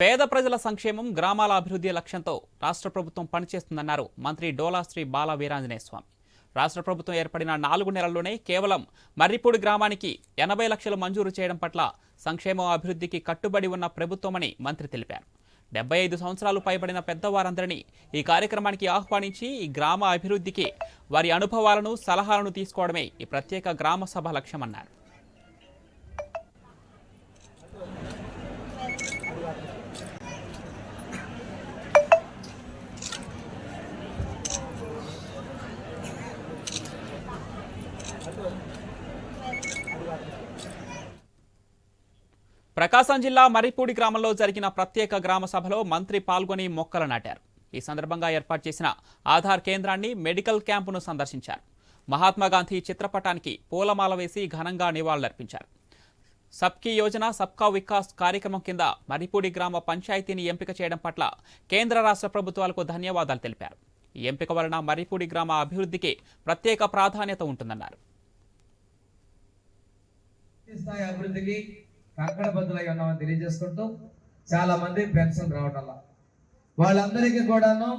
పేద ప్రజల సంక్షేమం గ్రామాల అభివృద్ధి లక్ష్యంతో రాష్ట్ర ప్రభుత్వం పనిచేస్తుందన్నారు మంత్రి డోలా శ్రీ బాల వీరాంజనేయ స్వామి. రాష్ట్ర ప్రభుత్వం ఏర్పడిన నాలుగు నెలల్లోనే కేవలం మర్రిపూడి గ్రామానికి ఎనభై లక్షలు మంజూరు చేయడం పట్ల సంక్షేమం అభివృద్ధికి కట్టుబడి ఉన్న ప్రభుత్వమని మంత్రి తెలిపారు. డెబ్బై ఐదు సంవత్సరాలు పైబడిన పెద్దవారందరినీ ఈ కార్యక్రమానికి ఆహ్వానించి ఈ గ్రామ అభివృద్ధికి వారి అనుభవాలను సలహాలను తీసుకోవడమే ఈ ప్రత్యేక గ్రామ సభ లక్ష్యమన్నారు. ప్రకాశం జిల్లా మరిపూడి గ్రామంలో జరిగిన ప్రత్యేక గ్రామ సభలో మంత్రి పాల్గొని మొక్కలు నాటారు. ఈ సందర్భంగా ఏర్పాటు చేసిన ఆధార్ కేంద్రాన్ని మెడికల్ క్యాంపును సందర్శించారు. మహాత్మాగాంధీ చిత్రపటానికి పూలమాల వేసి ఘనంగా నివాళులర్పించారు. సబ్కీ యోజన సబ్కా వికాస్ కార్యక్రమం కింద మరిపూడి గ్రామ పంచాయతీని ఎంపిక చేయడం పట్ల కేంద్ర రాష్ట్ర ప్రభుత్వాలకు ధన్యవాదాలు తెలిపారు. ఈ ఎంపిక వలన మరిపూడి గ్రామ అభివృద్ధికి ప్రత్యేక ప్రాధాన్యత ఉంటుందన్నారు. స్థాయి అభివృద్ధికి కంకణబద్దులై ఉన్నామని తెలియజేసుకుంటూ చాలా మంది పెన్షన్ రావటం వాళ్ళందరికీ కూడాను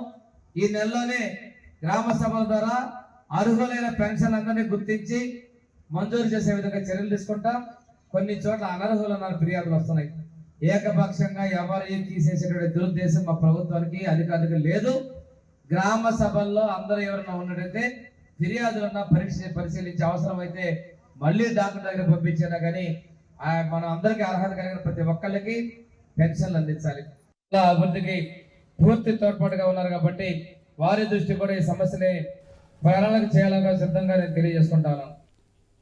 ఈ నెలలోనే గ్రామ సభల ద్వారా అర్హులైన పెన్షన్ అందరినీ గుర్తించి మంజూరు చేసే విధంగా చర్యలు తీసుకుంటాం. కొన్ని చోట్ల అనర్హులు అన్న ఫిర్యాదులు వస్తున్నాయి. ఏకపక్షంగా ఎవరు తీసేసేటువంటి దురుద్దేశం మా ప్రభుత్వానికి అధికారులకు లేదు. గ్రామ సభల్లో అందరూ ఎవరైనా ఉన్నట్టయితే ఫిర్యాదులన్నా పరీక్ష పరిశీలించే అవసరం అయితే మళ్ళీ డాక్టర్ దగ్గర పంపించినా కానీ మనం అందరికీ అర్హత కలిగిన ప్రతి ఒక్కళ్ళకి పెన్షన్లు అందించాలి. అభివృద్ధికి పూర్తి తోడ్పాటుగా ఉన్నారు కాబట్టి వారి దృష్టి కూడా ఈ సమస్యని ప్రయాణాలకు చేయాలని సిద్ధంగా నేను తెలియజేసుకుంటాను